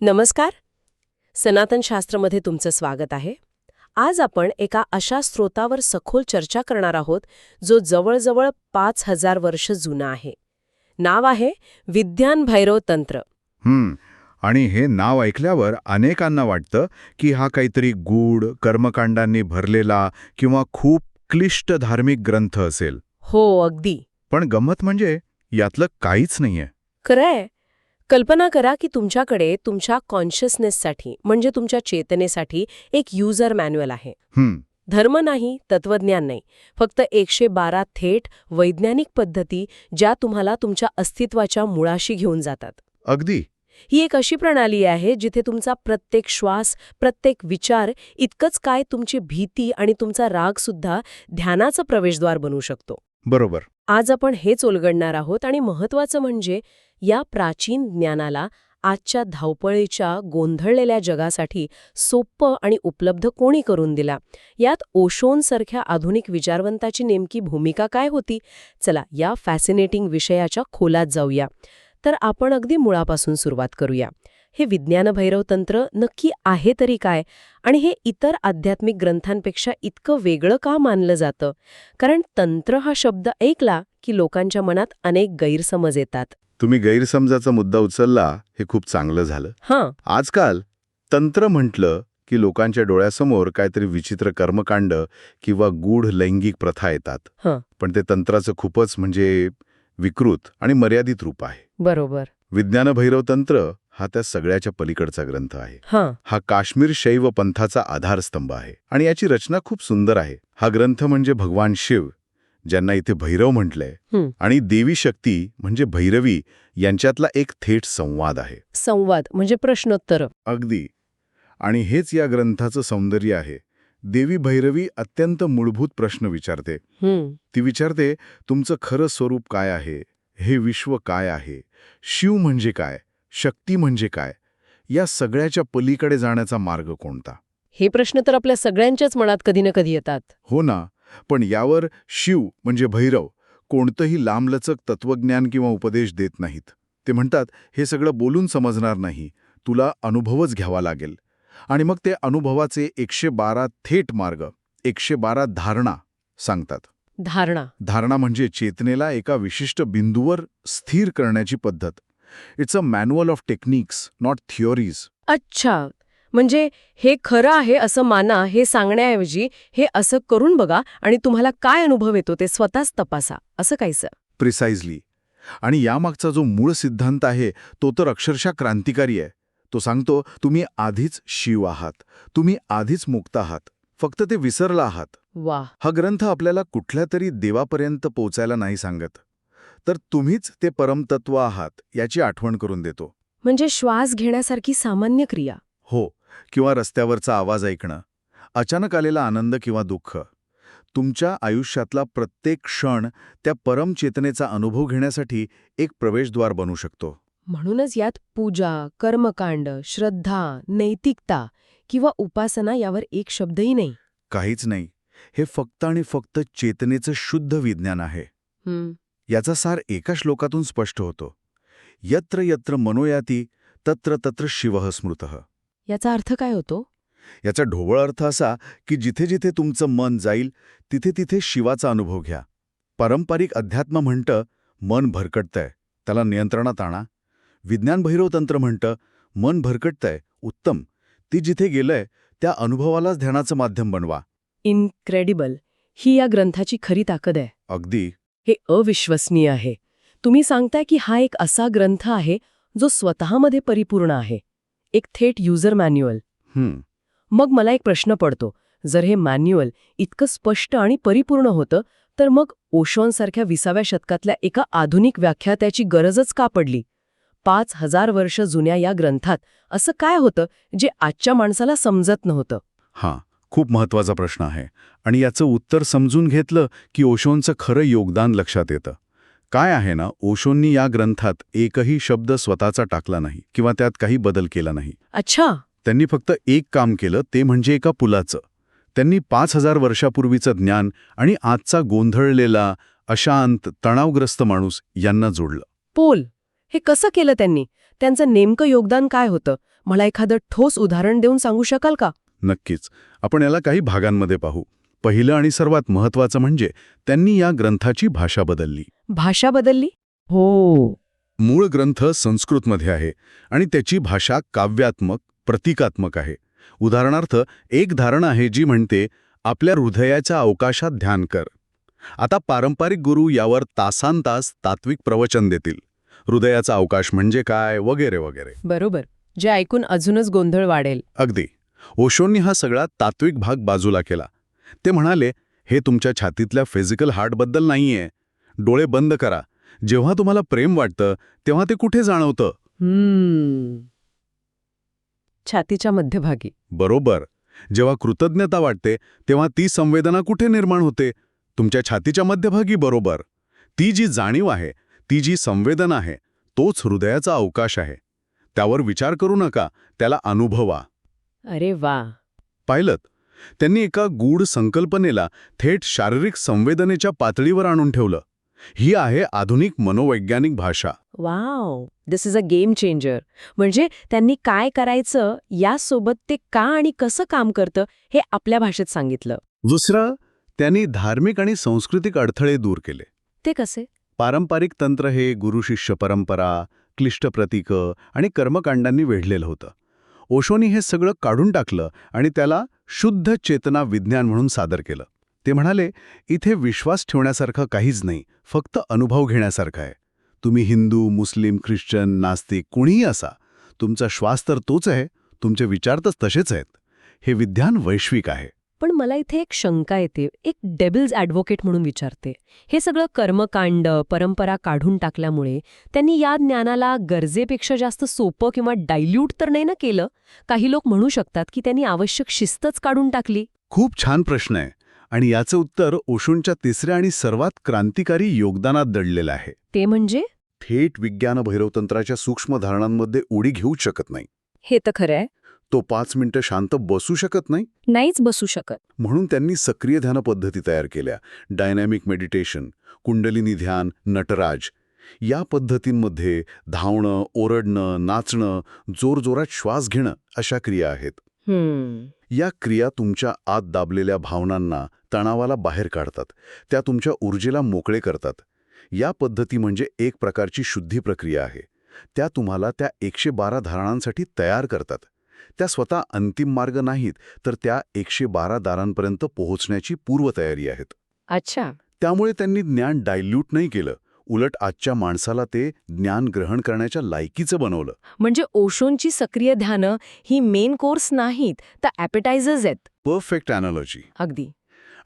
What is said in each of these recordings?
नमस्कार. सनातन शास्त्रमध्ये तुमचं स्वागत आहे. आज आपण एका अशा स्रोतावर सखोल चर्चा करणार आहोत जो जवळजवळ पाच हजार वर्ष जुना आहे. नाव आहे विज्ञान भैरव तंत्र. आणि हे नाव ऐकल्यावर अनेकांना वाटतं की हा काहीतरी गूढ कर्मकांडांनी भरलेला किंवा खूप क्लिष्ट धार्मिक ग्रंथ असेल. हो अगदी. पण गंमत म्हणजे यातलं काहीच नाहीये. खरंय. कल्पना करा की तुमच्याकडे तुमच्या कॉन्शियसनेससाठी म्हणजे तुमच्या चेतनेसाठी एक युजर मॅन्युअल आहे. धर्म नाही तत्वज्ञान नाही. फक्त एकशे बारा थेट वैज्ञानिक पद्धती ज्या तुम्हाला तुमच्या अस्तित्वाच्या मुळाशी घेऊन जातात. अगदी. ही एक अशी प्रणाली आहे जिथे तुमचा प्रत्येक श्वास प्रत्येक विचार इतकंच काय तुमची भीती आणि तुमचा राग सुद्धा ध्यानाचं प्रवेशद्वार बनू शकतो. बरोबर. आज आपण हेच उलगडणार आहोत आणि महत्वाचं म्हणजे या प्राचीन ज्ञानाला आजच्या धावपळीच्या गोंधळलेल्या जगासाठी सोपं आणि उपलब्ध कोणी करून दिला? यात ओशोनसारख्या आधुनिक विचारवंताची नेमकी भूमिका काय होती? चला या फॅसिनेटिंग विषयाच्या खोलात जाऊया. तर आपण अगदी मुळापासून सुरुवात करूया. हे विज्ञानभैरव तंत्र नक्की आहे तरी काय? आणि हे इतर आध्यात्मिक ग्रंथांपेक्षा इतकं वेगळं का मानलं जातं? कारण तंत्र हा शब्द ऐकला की लोकांच्या मनात अनेक गैरसमज येतात. तुम्ही गैरसमजाचा मुद्दा उचलला हे खूप चांगलं झालं. हां. आजकाल तंत्र म्हटलं की लोकांच्या डोळ्यासमोर काहीतरी विचित्र कर्मकांड किंवा गूढ लैंगिक प्रथा येतात. हं. पण ते तंत्राचं खूपच म्हणजे विकृत आणि मर्यादित रूप आहे. बरोबर. विज्ञान भैरव तंत्र हा त्या सगळ्याच्या पलीकडचा ग्रंथ आहे. हां. हा काश्मीर शैव पंथाचा आधारस्तंभ आहे. आणि याची रचना खूप सुंदर आहे. हा ग्रंथ म्हणजे भगवान शिव ज्यांना इथे भैरव म्हटलंय. आणि देवी शक्ती म्हणजे भैरवी यांच्यातला एक थेट संवाद आहे. संवाद म्हणजे प्रश्नोत्तर. अगदी. आणि हेच या ग्रंथाचं सौंदर्य आहे. देवी भैरवी अत्यंत मूलभूत प्रश्न विचारते. ती विचारते तुमचं खरं स्वरूप काय आहे? हे विश्व काय आहे? शिव म्हणजे काय? शक्ती म्हणजे काय? या सगळ्याच्या पलीकडे जाण्याचा मार्ग कोणता? हे प्रश्न तर आपल्या सगळ्यांच्याच मनात कधी ना कधी येतात. हो ना पण यावर शिव म्हणजे भैरव कोणतंही लांबलचक तत्वज्ञान किंवा उपदेश देत नाहीत. ते म्हणतात हे सगळं बोलून समजणार नाही. तुला अनुभवच घ्यावा लागेल. आणि मग ते अनुभवाचे एकशे बारा थेट मार्ग एकशे बारा धारणा सांगतात. धारणा. धारणा म्हणजे चेतनेला एका विशिष्ट बिंदूवर स्थिर करण्याची पद्धत. It's a manual of techniques not theories अच्छा. म्हणजे हे खरं आहे असं माना हे सांगण्याऐवजी हे असं करून बघा आणि तुम्हाला काय अनुभव येतो ते स्वतःच तपासा. असं काहीसं प्रिसाइजली आणि यामागचा जो मूळ सिद्धांत आहे तो तर अक्षरशः क्रांतिकारी आहे. तो सांगतो तुम्ही आधीच शिव आहात. तुम्ही आधीच मुक्त आहात. फक्त ते विसरला आहात. वा हा ग्रंथ आपल्याला कुठल्या तरी देवापर्यंत पोचायला नाही सांगत. तर तुम्हीच ते परमतत्व आहात याची आठवण करून देतो. म्हणजे श्वास घेण्यासारखी सामान्य क्रिया. हो किंवा रस्त्यावरचा आवाज ऐकणं अचानक आलेला आनंद किंवा दुःख. तुमच्या आयुष्यातला प्रत्येक क्षण त्या परमचेतनेचा अनुभव घेण्यासाठी एक प्रवेशद्वार बनू शकतो. म्हणूनच यात पूजा कर्मकांड श्रद्धा नैतिकता किंवा उपासना यावर एक शब्दही नाही. काहीच नाही. हे फक्त आणि फक्त चेतनेचं शुद्ध विज्ञान आहे. याचा सार एका श्लोकातून स्पष्ट होतो. यत्र यत्र मनोयाती तत्र तत्र शिवः स्मृतः. याचा अर्थ काय होतो? याचा ढोबळ अर्थ असा की जिथे जिथे तुमचं मन जाईल तिथे तिथे शिवाचा अनुभव घ्या. पारंपरिक अध्यात्म म्हणतं मन भरकटतंय त्याला नियंत्रणात आणा. विज्ञान भैरव तंत्र म्हणतं मन भरकटतंय उत्तम. ती जिथे गेलंय त्या अनुभवालाच ध्यानाचं माध्यम बनवा. इनक्रेडिबल ही या ग्रंथाची खरी ताकद आहे. अगदी. हे अविश्वसनीय आहे. तुम्ही सांगताय की हा एक असा ग्रंथ आहे जो स्वतःमध्ये परिपूर्ण आहे. एक थेट युजर मॅन्युअल मग मला एक प्रश्न पडतो. जर हे मॅन्युअल इतकं स्पष्ट आणि परिपूर्ण होतं तर मग ओशॉनसारख्या विसाव्या शतकातल्या एका आधुनिक व्याख्यात्याची गरजच का पडली? पाच हजार वर्ष जुन्या या ग्रंथात असं काय होतं जे आजच्या माणसाला समजत नव्हतं? हां. खूप महत्त्वाचा प्रश्न आहे आणि याचं उत्तर समजून घेतलं की ओशोंचं खरं योगदान लक्षात येतं. काय आहे ना ओशोंनी या ग्रंथात एकही शब्द स्वतःचा टाकला नाही किंवा त्यात काही बदल केला नाही. अच्छा. त्यांनी फक्त एक काम केलं ते म्हणजे एका पुलाचं. त्यांनी पाच हजार वर्षापूर्वीचं ज्ञान आणि आजचा गोंधळलेला अशांत तणावग्रस्त माणूस यांना जोडलं. पोल. हे कसं केलं त्यांनी? त्यांचं नेमकं योगदान काय होतं? मला एखादं ठोस उदाहरण देऊन सांगू शकाल का? नक्कीच. आपण याला काही भागांमध्ये पाहू. पहिलं आणि सर्वात महत्वाचं म्हणजे त्यांनी या ग्रंथाची भाषा बदलली. भाषा बदलली? हो. मूळ ग्रंथ संस्कृतमध्ये आहे आणि त्याची भाषा काव्यात्मक प्रतिकात्मक आहे. उदाहरणार्थ एक धारणा आहे जी म्हणते आपल्या हृदयाच्या अवकाशात ध्यान कर. आता पारंपरिक गुरु यावर तासांतास तात्विक प्रवचन देतील. हृदयाचा अवकाश म्हणजे काय? वगैरे वगैरे. बरोबर. जे ऐकून अजूनच गोंधळ वाढेल. अगदी. ओशोंनी हा सगळा तात्विक भाग बाजूला केला. ते म्हणाले हे तुमच्या छातीतल्या फिजिकल हार्टबद्दल नाहीये. डोळे बंद करा. जेव्हा तुम्हाला प्रेम वाटतं तेव्हा ते कुठे जाणवतं? छातीच्या मध्यभागी. बरोबर. जेव्हा कृतज्ञता वाटते तेव्हा ती संवेदना कुठे निर्माण होते? तुमच्या छातीच्या मध्यभागी बरोबर. ती जी जाणीव आहे ती जी संवेदना आहे तोच हृदयाचा अवकाश आहे. त्यावर विचार करू नका त्याला अनुभवा. अरे वा. पाहिलं त्यांनी एका गूढ संकल्पनेला थेट शारीरिक संवेदनेच्या पातळीवर आणून ठेवलं. ही आहे आधुनिक मनोवैज्ञानिक भाषा. Wow. This is a game changer म्हणजे त्यांनी काय करायचं यासोबत ते का आणि कसं काम करतं हे आपल्या भाषेत सांगितलं. दुसरं त्यांनी धार्मिक आणि सांस्कृतिक अडथळे दूर केले. ते कसे? पारंपरिक तंत्र हे गुरुशिष्य परंपरा क्लिष्ट प्रतीकं आणि कर्मकांडांनी वेढलेलं होतं. ओशोनी हे सगळं काढून टाकलं आणि त्याला शुद्ध चेतना विज्ञान म्हणून सादर केलं. ते म्हणाले इथे विश्वास ठेवण्यासारखं काहीच नाही फक्त अनुभव घेण्यासारखं आहे. तुम्ही हिंदू मुस्लिम ख्रिश्चन नास्तिक कुणीही असा तुमचा श्वास तर तोच आहे तुमचे विचार तर तसेच आहेत. हे विज्ञान वैश्विक आहे. पण मला इथे एक शंका येते. एक डेबिल्स ॲडव्होकेट म्हणून विचारते. हे सगळं कर्मकांड परंपरा काढून टाकल्यामुळे त्यांनी या ज्ञानाला गरजेपेक्षा जास्त सोपं किंवा डायल्यूट तर नाही ना केलं? काही लोक म्हणू शकतात की त्यांनी आवश्यक शिस्तच काढून टाकली. खूप छान प्रश्न आहे. आणि याचं उत्तर ओशोंच्या तिसऱ्या आणि सर्वात क्रांतिकारी योगदानात दडलेलं आहे. ते म्हणजे? थेट विज्ञान भैरवतंत्राच्या सूक्ष्म धारणांमध्ये उडी घेऊच शकत नाही. हे तर खरं आहे. तो पाच मिनिटं शांत बसू शकत नाही? नाहीच बसू शकत. म्हणून त्यांनी सक्रिय ध्यान पद्धती तयार केल्या. डायनॅमिक मेडिटेशन कुंडलिनी ध्यान नटराज. या पद्धतींमध्ये धावणं ओरडणं नाचणं जोरजोरात श्वास घेणं अशा क्रिया आहेत. या क्रिया तुमच्या आत दाबलेल्या भावनांना तणावाला बाहेर काढतात. त्या तुमच्या ऊर्जेला मोकळे करतात. या पद्धती म्हणजे एक प्रकारची शुद्धी प्रक्रिया आहे. त्या तुम्हाला त्या एकशे बारा धारणांसाठी तयार करतात. त्या स्वतः अंतिम मार्ग नाहीत तर त्या एकशे बारा दारांपर्यंत पोहोचण्याची पूर्वतयारी आहेत. अच्छा. त्यामुळे त्यांनी ज्ञान डायल्यूट नाही केलं. उलट आजच्या माणसाला ते ज्ञान ग्रहण करण्याच्या लायकीचं बनवलं. म्हणजे ओशोंची सक्रिय ध्यानं ही मेन कोर्स नाहीत तर ॲपेटायझर्स आहेत. परफेक्ट अॅनॉलॉजी अगदी.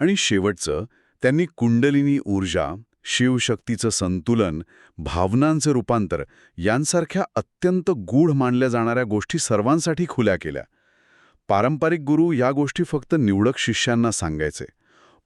आणि शेवटचं त्यांनी कुंडलिनी ऊर्जा शिवशक्तीचं संतुलन भावनांचं रूपांतर यांसारख्या अत्यंत गूढ मानल्या जाणाऱ्या गोष्टी सर्वांसाठी खुल्या केल्या. पारंपरिक गुरु या गोष्टी फक्त निवडक शिष्यांना सांगायचे.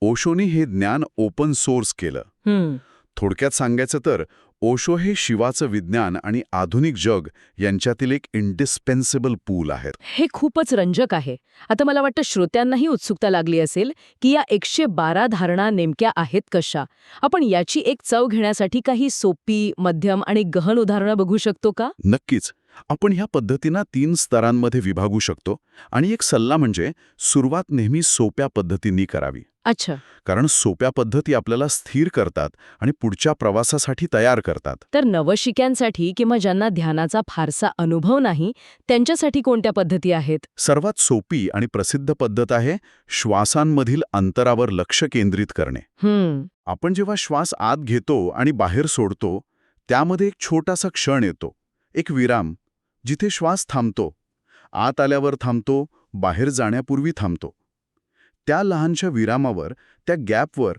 ओशोनी हे ज्ञान ओपन सोर्स केलं. थोडक्यात सांगायचं तर ओशो हे शिवाचं विज्ञान आणि आधुनिक जग यांच्यातील एक इंडिस्पेन्सिबल पूल आहेत. हे खूपच रंजक आहे. आता मला वाटतं श्रोत्यांनाही उत्सुकता लागली असेल की या एकशे बारा धारणा नेमक्या आहेत कशा. आपण याची एक चव घेण्यासाठी काही सोपी मध्यम आणि गहन उदाहरणं बघू शकतो का? नक्कीच. आपण ह्या पद्धतींना तीन स्तरांमध्ये विभागू शकतो आणि एक सल्ला म्हणजे सुरुवात नेहमी सोप्या पद्धतींनी करावी. अच्छा. कारण सोप्या पद्धती आपल्याला स्थिर करतात आणि पुढच्या प्रवासासाठी तयार करतात. तर नवशिक्यांसाठी किंवा ज्यांना ध्यानाचा फारसा अनुभव नाही त्यांच्यासाठी कोणत्या पद्धती आहेत? सर्वात सोपी आणि प्रसिद्ध पद्धत आहे श्वासांमधील अंतरावर लक्ष केंद्रित करणे. आपण जेव्हा श्वास आत घेतो आणि बाहेर सोडतो त्यामध्ये एक छोटासा क्षण येतो. एक विराम जिथे श्वास थांबतो आत आल्यावर थांबतो बाहेर जाण्यापूर्वी थांबतो. त्या लहानशा विरामावर त्या गॅपवर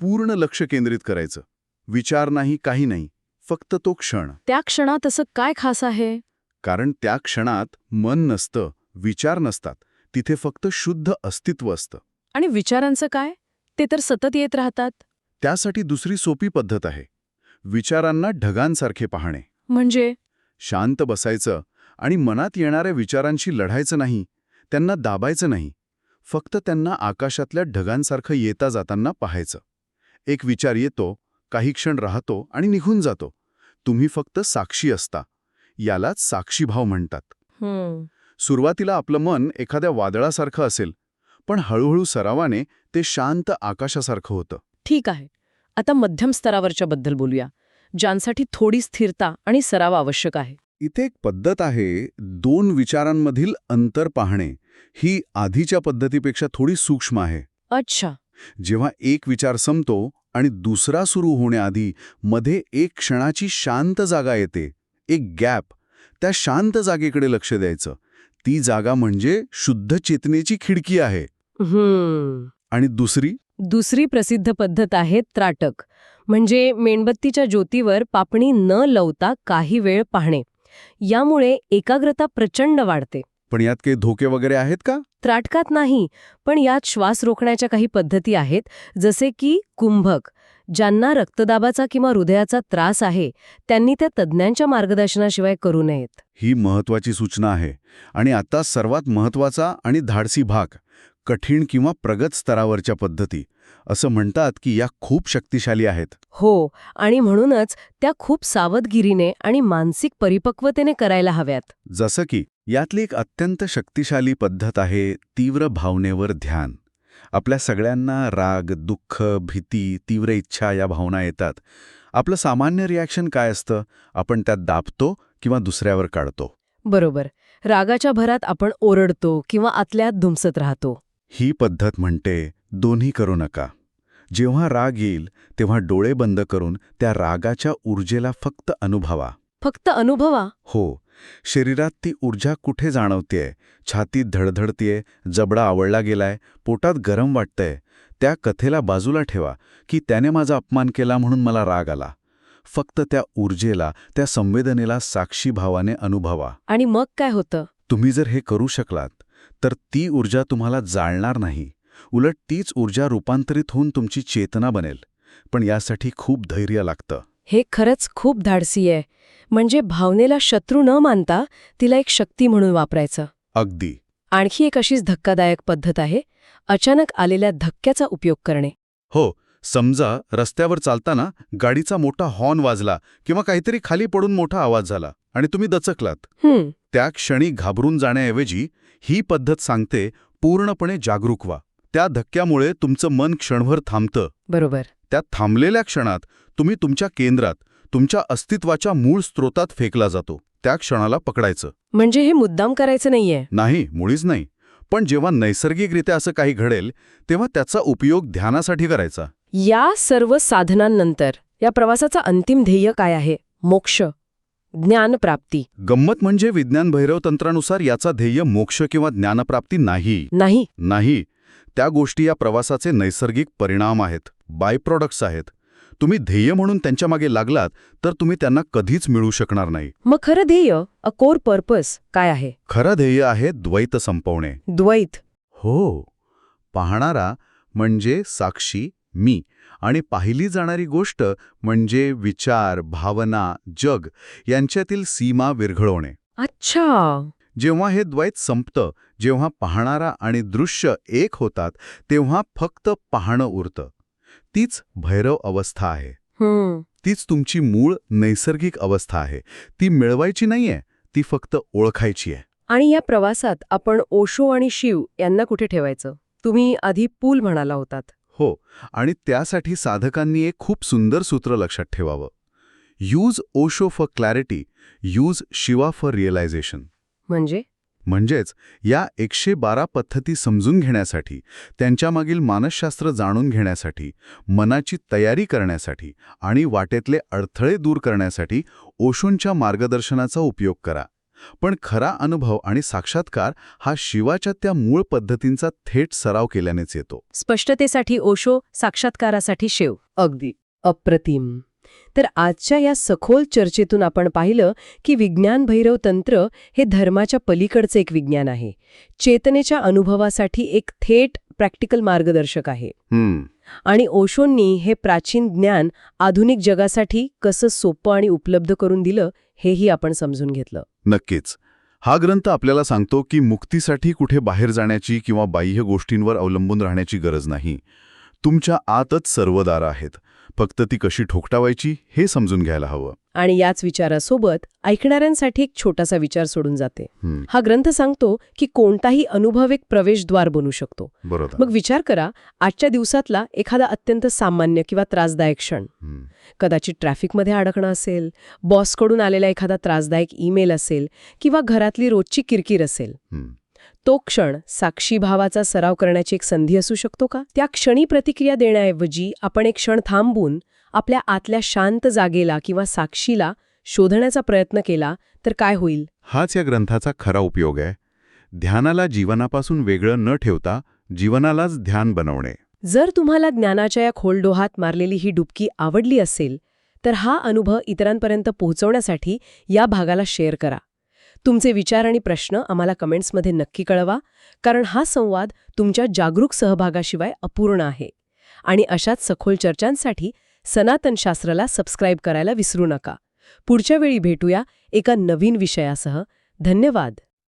पूर्ण लक्ष केंद्रित करायचं. विचार नाही काही नाही फक्त तो क्षण. त्या क्षणात असं काय खास आहे? कारण त्या क्षणात मन नसतं विचार नसतात तिथे फक्त शुद्ध अस्तित्व असतं. आणि विचारांचं काय? ते तर सतत येत राहतात. त्यासाठी दुसरी सोपी पद्धत आहे. विचारांना ढगांसारखे पाहणे. म्हणजे? शांत बसायचं आणि मनात येणाऱ्या विचारांशी लढायचं नाही त्यांना दाबायचं नाही फक्त त्यांना आकाशातल्या ढगांसारखं येता जाताना पाहायचं. एक विचार येतो काही क्षण राहतो आणि निघून जातो. तुम्ही फक्त साक्षी असता यालाच साक्षीभाव म्हणतात. सुरुवातीला आपलं मन एखाद्या वादळासारखं असेल पण हळूहळू सरावाने ते शांत आकाशासारखं होतं. ठीक आहे. आता मध्यम स्तरावरच्या बद्दल बोलूया. ज्यांसाठी थोडी स्थिरता आणि सराव आवश्यक आहे. इथे एक पद्धत आहे दोन विचारांमधील अंतर पाहणे. ही आधीच्या पद्धतीपेक्षा थोडी सूक्ष्म आहे. अच्छा. जेव्हा एक विचार संपतो आणि दुसरा सुरू होण्याआधी मध्ये एक क्षणाची शांत जागा येते एक गॅप. त्या शांत जागेकडे लक्ष द्यायचं. ती जागा म्हणजे शुद्ध चेतनेची खिडकी आहे. आणि दुसरी? दुसरी प्रसिद्ध पद्धत आहे त्राटक. म्हणजे मेणबत्तीच्या ज्योतीवर पापणी न लवता काही वेळ पाहणे. यामुळे एकाग्रता प्रचंड वाढते. पण यात काही धोके वगैरे आहेत का? त्राटकात नाही पण यात श्वास रोखण्याच्या काही पद्धती आहेत जसे की कुंभक. ज्यांना रक्तदाबाचा किंवा हृदयाचा त्रास आहे त्यांनी त्या तज्ज्ञांच्या मार्गदर्शनाशिवाय करू नयेत. ही महत्वाची सूचना आहे. आणि आता सर्वात महत्त्वाचा आणि धाडसी भाग. कठीण किंवा प्रगत स्तरावरच्या पद्धती असं म्हणतात की या खूप शक्तिशाली आहेत. हो आणि म्हणूनच त्या खूप सावधगिरीने आणि मानसिक परिपक्वतेने करायला हव्यात. जसं की यातली एक अत्यंत शक्तिशाली पद्धत आहे तीव्र भावनेवर ध्यान. आपल्या सगळ्यांना राग दुःख भीती तीव्र इच्छा या भावना येतात. आपलं सामान्य रिॲक्शन काय असतं? आपण त्यात दाबतो किंवा दुसऱ्यावर काढतो? बरोबर. रागाच्या भरात आपण ओरडतो किंवा आतल्यात धुमसत राहतो. ही पद्धत म्हणते दोन्ही करू नका. जेव्हा राग येईल तेव्हा डोळे बंद करून त्या रागाच्या ऊर्जेला फक्त अनुभवा. फक्त अनुभवा. हो. शरीरात ती ऊर्जा कुठे जाणवतेय? छातीत धडधडतीये? जबडा आवळला गेलाय? पोटात गरम वाटतंय? त्या कथेला बाजूला ठेवा की त्याने माझा अपमान केला म्हणून मला राग आला. फक्त त्या ऊर्जेला त्या संवेदनेला साक्षी भावाने अनुभवा. आणि मग काय होतं? तुम्ही जर हे करू शकलात तर ती ऊर्जा तुम्हाला जाळणार नाही. उलट तीच ऊर्जा रूपांतरित होऊन तुमची चेतना बनेल. पण यासाठी खूप धैर्य लागतं. हे खरंच खूप धाडसी आहे. म्हणजे भावनेला शत्रू न मानता तिला एक शक्ती म्हणून वापरायचं. अगदी. आणखी एक अशीच धक्कादायक पद्धत आहे. अचानक आलेल्या धक्क्याचा उपयोग करणे. हो समजा रस्त्यावर चालताना गाडीचा मोठा हॉर्न वाजला किंवा काहीतरी खाली पडून मोठा आवाज झाला आणि तुम्ही दचकलात. त्या क्षणी घाबरून जाण्याऐवजी ही पद्धत सांगते पूर्णपणे जागरूक व्हा. त्या धक्क्यामुळे तुमचं मन क्षणभर थांबतं. बरोबर. त्या थांबलेल्या क्षणात तुम्ही तुमच्या केंद्रात तुमच्या अस्तित्वाच्या मूळ स्रोतात फेकला जातो. त्या क्षणाला पकडायचं. म्हणजे हे मुद्दाम करायचं नाहीये. नाही मुळीच नाही. पण जेव्हा नैसर्गिकरित्या असं काही घडेल तेव्हा त्याचा उपयोग ध्यानासाठी करायचा. या सर्व साधनांनंतर या प्रवासाचा अंतिम ध्येय काय आहे? मोक्ष. ज्ञानप्राप्ती. गंमत म्हणजे विज्ञान भैरव तंत्रानुसार याचा ध्येय मोक्ष किंवा ज्ञानप्राप्ती नाही. नाही. नाही. त्या गोष्टी या प्रवासाचे नैसर्गिक परिणाम आहेत. बाय प्रॉडक्ट्स आहेत. तुम्ही ध्येय म्हणून त्यांच्या मागे लागलात तर तुम्ही त्यांना कधीच मिळू शकणार नाही. मग खरं ध्येय अ कोर पर्पस काय आहे? खरं ध्येय आहे द्वैत संपवणे. द्वैत. हो. पाहणारा म्हणजे साक्षी मी. आणि पाहिली जाणारी गोष्ट म्हणजे विचार भावना जग यांच्यातील सीमा विरघळवणे. अच्छा. जेव्हा हे द्वैत संपतं जेव्हा पाहणारा आणि दृश्य एक होतात तेव्हा फक्त पाहणं उरतं. तीच भैरव अवस्था आहे. तीच तुमची मूळ नैसर्गिक अवस्था आहे. ती मिळवायची नाहीये ती फक्त ओळखायची आहे. आणि या प्रवासात आपण ओशो आणि शिव यांना कुठे ठेवायचं? तुम्ही आधी पूल म्हणाला होतात. हो आणि त्यासाठी साधकांनी एक खूप सुंदर सूत्र लक्षात ठेवावं. Use Osho for clarity use Shiva for realisation म्हणजे? म्हणजेच या एकशे बारा पद्धती समजून घेण्यासाठी त्यांच्यामागील मानसशास्त्र जाणून घेण्यासाठी मनाची तयारी करण्यासाठी आणि वाटेतले अडथळे दूर करण्यासाठी ओशोंच्या मार्गदर्शनाचा उपयोग करा. पण खरा अनुभव आणि साक्षात्कार हा शिवाच्या त्या मूळ पद्धतींचा थेट सराव केल्यानेच येतो. स्पष्टतेसाठी ओशो साक्षात्कारासाठी शिव. अगदी. अप्रतिम. तर आजच्या या सखोल चर्चेतून आपण पाहिलं की विज्ञान भैरव तंत्र हे धर्माच्या पलीकडचं एक विज्ञान आहे. चेतनेच्या अनुभवासाठी एक थेट प्रॅक्टिकल मार्गदर्शक आहे. आणि ओशोंनी हे प्राचीन ज्ञान आधुनिक जगासाठी कसं सोपं आणि उपलब्ध करून दिलं हेही आपण समजून घेतलं. नक्कीच. हा ग्रंथ आपल्याला सांगतो की मुक्तीसाठी कुठे बाहेर जाण्याची किंवा बाह्य गोष्टींवर अवलंबून राहण्याची गरज नाही. तुमच्या आतच सर्व दारं आहेत. फक्त ती कशी ठोकटावायची हे समजून घ्यायला हवं. आणि याच विचारासोबत ऐकणाऱ्यांसाठी एक छोटासा विचार सोडून जाते. हं, ग्रंथ सांगतो की कोणताही अनुभव एक प्रवेशद्वार बनू शकतो. बरोबर. मग विचार करा आजच्या दिवसातला एखादा अत्यंत सामान्य किंवा त्रासदायक क्षण. कदाचित ट्रॅफिकमध्ये अडकणं असेल बॉसकडून आलेला एखादा त्रासदायक ईमेल असेल किंवा घरातली रोजची किरकिर असेल. तो क्षण साक्षी भावाचा सराव करण्याची एक संधी असू शकतो का? त्या क्षणी प्रतिक्रिया देण्याऐवजी आपण एक क्षण थांबून आपल्या आतल्या शांत जागेला किंवा साक्षीला शोधण्याचा प्रयत्न केला तर काय होईल? हाच या ग्रंथाचा खरा उपयोग आहे. ध्यानाला जीवनापासून वेगळं न ठेवता जीवनालाच ध्यान बनवणे. जर तुम्हाला ज्ञानाच्या या खोलडोहात मारलेली ही डुबकी आवडली असेल तर हा अनुभव इतरांपर्यंत पोहोचवण्यासाठी या भागाला शेअर करा. तुमचे विचार आणि प्रश्न आम्हाला कमेंट्समध्ये नक्की कळवा कारण हा संवाद तुमच्या जागरूक सहभागाशिवाय अपूर्ण आहे. आणि अशाच सखोल चर्चांसाठी सनातन शास्त्राला सबस्क्राईब करायला विसरू नका. पुढच्या वेळी भेटूया एका नवीन विषयासह. धन्यवाद!